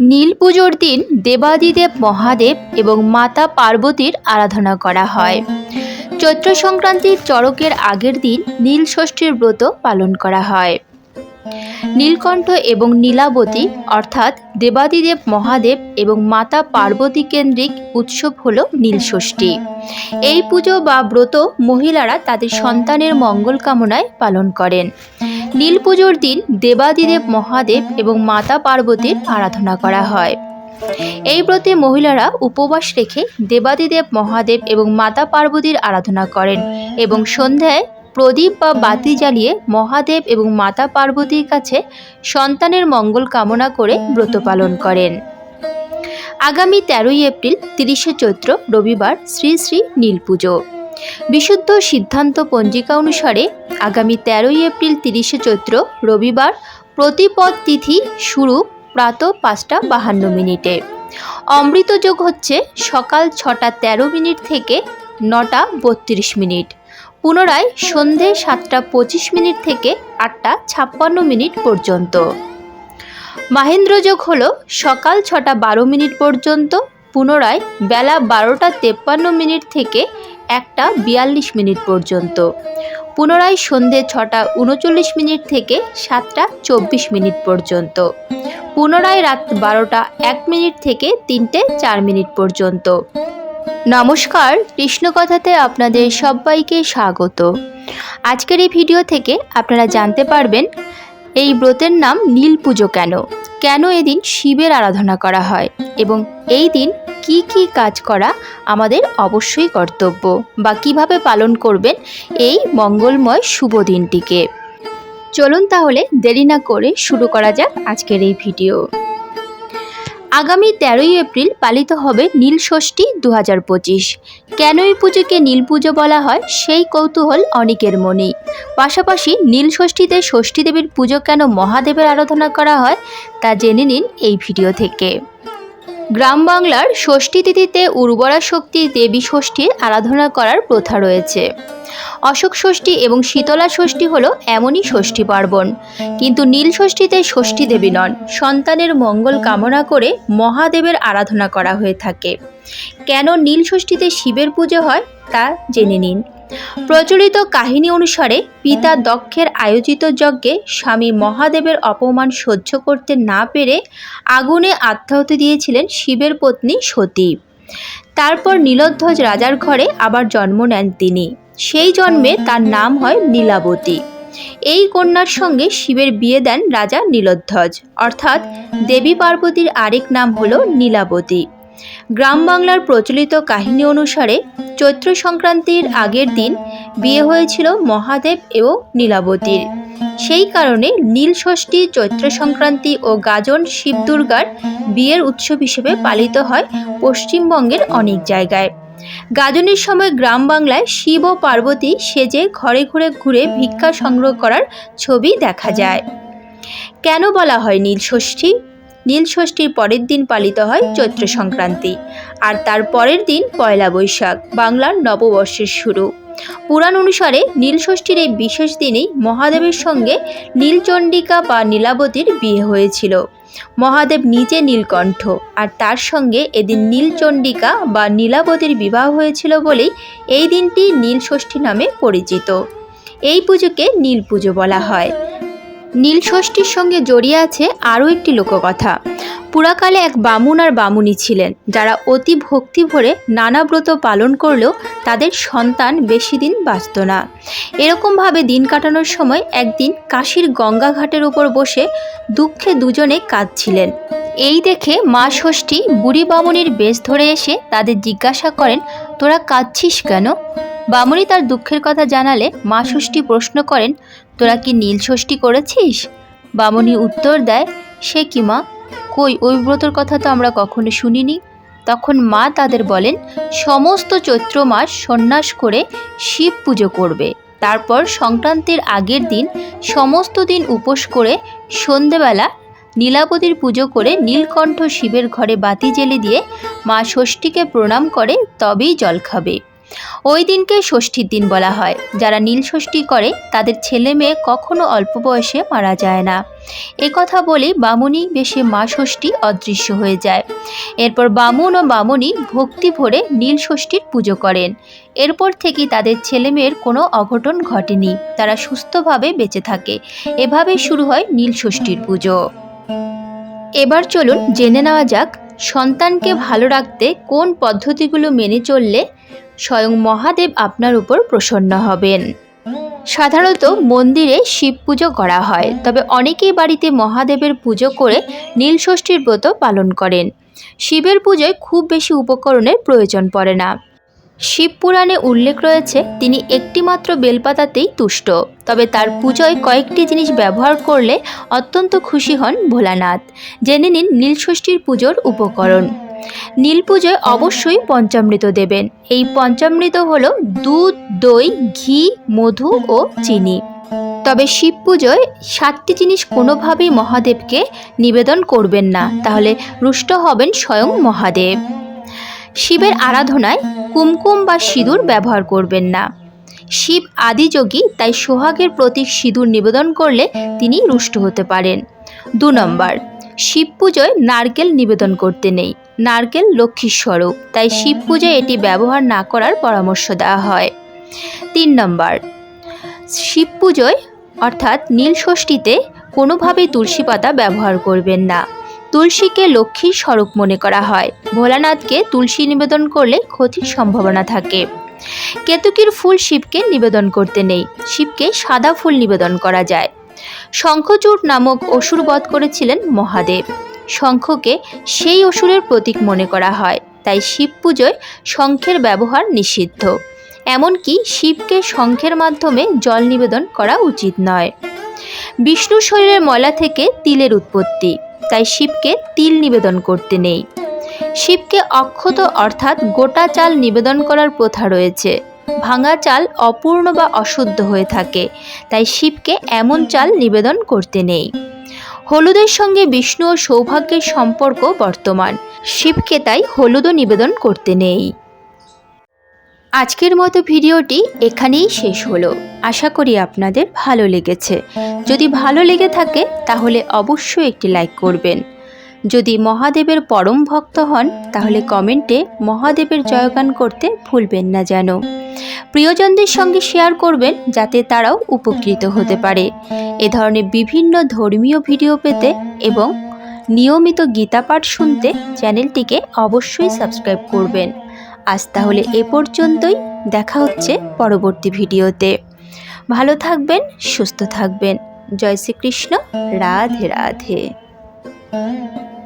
নীল পুজোর দিন দেবাদিদেব মহাদেব এবং মাতা পার্বতীর আরাধনা করা হয়। চৈত্র সংক্রান্তির চড়কের আগের দিন নীল ষষ্ঠীর ব্রত পালন করা হয়। নীলকণ্ঠ এবং নীলাবতী অর্থাৎ দেবাদিদেব মহাদেব এবং মাতা পার্বতী কেন্দ্রিক উৎসব হল নীলষষ্ঠী এই পুজো বা ব্রত মহিলারা তাদের সন্তানের মঙ্গল কামনায় পালন করেন। নীল পুজোর দিন দেবাদিদেব মহাদেব এবং মাতা পার্বতীর আরাধনা করা হয়। এই ব্রতে মহিলারা উপবাস রেখে দেবাদিদেব মহাদেব এবং মাতা পার্বতীর আরাধনা করেন এবং সন্ধ্যায় প্রদীপ বা বাতি জ্বালিয়ে মহাদেব এবং মাতা পার্বতীর কাছে সন্তানের মঙ্গল কামনা করে ব্রত পালন করেন। আগামী তেরোই এপ্রিল তিরিশে চৈত্র রবিবার শ্রী শ্রী নীল পুজো বিশুদ্ধ সিদ্ধান্ত পঞ্জিকা অনুসারে আগামী তেরোই এপ্রিল তিরিশে চৈত্র রবিবার প্রতিপদ তিথি শুরু প্রাত পাঁচটা বাহান্ন মিনিটে। অমৃত যোগ হচ্ছে সকাল ছটা তেরো মিনিট থেকে নটা বত্রিশ মিনিট। পুনরায় সন্ধে সাতটা পঁচিশ মিনিট থেকে আটটা ছাপ্পান্ন মিনিট পর্যন্ত। মাহেন্দ্রযোগ হল সকাল ছটা বারো মিনিট পর্যন্ত পুনরায় বেলা বারোটা তেপ্পান্ন মিনিট থেকে একটা বিয়াল্লিশ মিনিট পর্যন্ত। পুনরায় সন্ধে ছটা উনচল্লিশ মিনিট থেকে সাতটা চব্বিশ মিনিট পর্যন্ত। পুনরায় রাত বারোটা এক মিনিট থেকে তিনটে চার মিনিট পর্যন্ত। নমস্কার, কৃষ্ণকথাতে আপনাদের সবাইকে স্বাগত। আজকের এই ভিডিও থেকে আপনারা জানতে পারবেন, এই ব্রতের নাম নীল পুজো কেন? কেন এদিন শিবের আরাধনা করা হয় এবং এই দিন কি কি কাজ করা আমাদের অবশ্যই কর্তব্য বা কীভাবে পালন করবেন এই মঙ্গলময় শুভ দিনটিকে। চলুন তাহলে দেরি না করে শুরু করা যাক আজকের এই ভিডিও। আগামী তেরোই এপ্রিল পালিত হবে নীল ষষ্ঠী দু হাজার পঁচিশ। কেন এই পুজোকে নীল পুজো বলা হয়? সেই কৌতূহল অনেকের মনেই পাশাপাশি নীল ষষ্ঠীতে ষষ্ঠী দেবীর পুজো কেন মহাদেবের আরাধনা করা হয় তা জেনে নিন এই ভিডিও থেকে। গ্রাম বাংলার ষষ্ঠী তিথিতে উর্বরা শক্তি দেবী ষষ্ঠীর আরাধনা করার প্রথা রয়েছে। অশোক ষষ্ঠী এবং শীতলা ষষ্ঠী হলো এমনই ষষ্ঠী পার্বণ। কিন্তু নীল ষষ্ঠীতে ষষ্ঠী দেবী নন, সন্তানের মঙ্গল কামনা করে মহাদেবের আরাধনা করা হয়ে থাকে। কেন নীল ষষ্ঠীতে শিবের পুজো হয় তা জেনে নিন। প্রচলিত কাহিনী অনুসারে পিতা দক্ষের আয়োজিত যজ্ঞে স্বামী মহাদেবের অপমান সহ্য করতে না পেরে আগুনে আত্মাহতি দিয়েছিলেন শিবের পত্নী সতী। তারপর নীলধ্বজ রাজার ঘরে আবার জন্ম নেন তিনি। সেই জন্মে তার নাম হয় নীলাবতী। এই কন্যার সঙ্গে শিবের বিয়ে দেন রাজা নীলধ্বজ। অর্থাৎ দেবী পার্বতীর আরেক নাম হল নীলাবতী। গ্রাম বাংলার প্রচলিত কাহিনী অনুসারে চৈত্র সংক্রান্তির আগের দিন বিয়ে হয়েছিল মহাদেব এবং নীলাবতীর। সেই কারণে নীল ষষ্ঠী, চৈত্র সংক্রান্তি ও গাজন শিব দুর্গার বিয়ের উৎসব হিসেবে পালিত হয় পশ্চিমবঙ্গের অনেক জায়গায়। গাজনের সময় গ্রাম বাংলায় শিব ও পার্বতী সেজে ঘরে ঘুরে ঘুরে ভিক্ষা সংগ্রহ করার ছবি দেখা যায়। কেন বলা হয় নীল ষষ্ঠী? নীল ষষ্ঠীর পরের দিন পালিত হয় চৈত্র সংক্রান্তি। আর তার পরের দিন পয়লা বৈশাখ, বাংলার নববর্ষের শুরু। পুরাণ অনুসারে নীল ষষ্ঠীর এই বিশেষ দিনেই মহাদেবের সঙ্গে নীলচণ্ডিকা বা নীলাবতীর বিয়ে হয়েছিল। মহাদেব নিজে নীলকণ্ঠ, আর তার সঙ্গে এদিন নীলচণ্ডিকা বা নীলাবতীর বিবাহ হয়েছিল বলেই এই দিনটি নীল ষষ্ঠী নামে পরিচিত। এই পুজোকে নীল পুজো বলা হয়। নীল ষষ্ঠীর সঙ্গে জড়িয়ে আছে আরও একটি লোককথা। পুরাকালে এক বামুন আর বামুনি ছিলেন, যারা অতি ভক্তি ভরে নানা ব্রত পালন করলেও তাদের সন্তান বেশি দিন বাঁচত না। এরকমভাবে দিন কাটানোর সময় একদিন কাশীর গঙ্গা ঘাটের উপর বসে দুঃখে দুজনে কাঁদছিলেন। এই দেখে মা ষষ্ঠী বুড়ি বামুনির বেশ ধরে এসে তাদের জিজ্ঞাসা করেন, তোরা কাঁদছিস কেন? বামুনি তার দুঃখের কথা জানালে মা ষষ্ঠী প্রশ্ন করেন, তোরা কি নীল ষষ্ঠী করেছিস? বামুনি উত্তর দেয়, সে কি মা? কই, ওই ব্রতর কথা তো আমরা কখনো শুনিনি। তখন মা তাদের বলেন, সমস্ত চৈত্র মাস সন্ন্যাস করে শিব পুজো করবে। তারপর সংক্রান্তির আগের দিন সমস্ত দিন উপোস করে সন্ধেবেলা নীলাবতীর পুজো করে নীলকণ্ঠ শিবের ঘরে বাতি জেলে দিয়ে মা ষষ্ঠীকে প্রণাম করে তবেই জল খাবে। ওই দিনকে ষষ্ঠীর দিন বলা হয়। যারা নীল ষষ্ঠী করে, তাদের ছেলে মেয়ে কখনো অল্প বয়সে মারা যায় না। এ কথা বলে বামুনি বেশে মা ষষ্ঠী অদৃশ্য হয়ে যায়। এরপর বামুন ও বামুনি ভক্তি ভরে নীল ষষ্ঠীর পুজো করেন। এরপর থেকেই তাদের ছেলে মেয়ের কোনো অঘটন ঘটেনি। তারা সুস্থভাবে বেঁচে থাকে। এভাবে শুরু হয় নীল ষষ্ঠীর পুজো। এবার চলুন জেনে নেওয়া যাক, সন্তানকে ভালো রাখতে কোন পদ্ধতিগুলো মেনে চললে স্বয়ং মহাদেব আপনার উপর প্রসন্ন হবেন। সাধারণত মন্দিরে শিব পুজো করা হয়, তবে অনেকেই বাড়িতে মহাদেবের পুজো করে নীল ষষ্ঠীর ব্রত পালন করেন। শিবের পুজোয় খুব বেশি উপকরণের প্রয়োজন পড়ে না। শিব পুরাণে উল্লেখ রয়েছে, তিনি একটিমাত্র বেলপাতাতেই তুষ্ট, তবে তার পুজোয় কয়েকটি জিনিস ব্যবহার করলে অত্যন্ত খুশি হন ভোলানাথ। জেনে নিন নীলষষ্ঠীর পুজোর উপকরণ। নীল পুজোয় অবশ্যই পঞ্চামৃত দেবেন। এই পঞ্চামৃত হলো দুধ, দই, ঘি, মধু ও চিনি। তবে শিব পুজোয় সাতটি জিনিস কোনোভাবেই মহাদেবকে নিবেদন করবেন না। তাহলে রুষ্ট হবেন স্বয়ং মহাদেব। শিবের আরাধনায় কুমকুম বা সিঁদুর ব্যবহার করবেন না। শিব আদিযোগী, তাই সোহাগের প্রতীক সিঁদুর নিবেদন করলে তিনি রুষ্ট হতে পারেন। দু নম্বর, শিব পুজোয় নারকেল নিবেদন করতে নেই। নারকেল লক্ষ্মীর স্বরূপ তাই শিব পুজোয় এটি ব্যবহার না করার পরামর্শ দেওয়া হয়। তিন নম্বর শিব পুজোয় অর্থাৎ নীল ষষ্ঠীতে কোনোভাবেই তুলসী পাতা ব্যবহার করবেন না। তুলসীকে লক্ষ্মীর স্বরূপ মনে করা হয়। ভোলানাথকে তুলসী নিবেদন করলে ক্ষতির সম্ভাবনা থাকে। কেতুকির ফুল শিবকে নিবেদন করতে নেই। শিবকে সাদা ফুল নিবেদন করা যায়। শঙ্খচূড় নামক অসুর বধ করেছিলেন মহাদেব। শঙ্খকে সেই অসুরের প্রতীক মনে করা হয়। তাই শিব পুজোয় শঙ্খের ব্যবহার নিষিদ্ধ। এমনকি শিবকে শঙ্খের মাধ্যমে জল নিবেদন করা উচিত নয়। বিষ্ণুর শরীরের ময়লা থেকে তিলের উৎপত্তি। তাই শিবকে তিল নিবেদন করতে নেই। শিবকে অক্ষত অর্থাৎ গোটা চাল নিবেদন করার প্রথা রয়েছে। ভাঙা চাল অপূর্ণ বা অশুদ্ধ হয়ে থাকে। তাই শিবকে এমন চাল নিবেদন করতে নেই। হলুদের সঙ্গে বিষ্ণু ও সৌভাগ্যের সম্পর্ক বর্তমান। শিবকে তাই হলুদও নিবেদন করতে নেই। আজকের মতো ভিডিওটি এখানেই শেষ হলো। আশা করি আপনাদের ভালো লেগেছে। যদি ভালো লেগে থাকে, তাহলে অবশ্যই একটি লাইক করবেন। যদি মহাদেবের পরম ভক্ত হন, তাহলে কমেন্টে মহাদেবের জয়গান করতে ভুলবেন না যেন। প্রিয়জনদের সঙ্গে শেয়ার করবেন, যাতে তারাও উপকৃত হতে পারে। এ ধরনের বিভিন্ন ধর্মীয় ভিডিও পেতে এবং নিয়মিত গীতা পাঠ শুনতে চ্যানেলটিকে অবশ্যই সাবস্ক্রাইব করবেন। আজ তাহলে এ পর্যন্তই, দেখা হচ্ছে পরবর্তী ভিডিওতে ভালো থাকবেন, সুস্থ থাকবেন। জয় শ্রীকৃষ্ণ, রাধে রাধে। Thank you.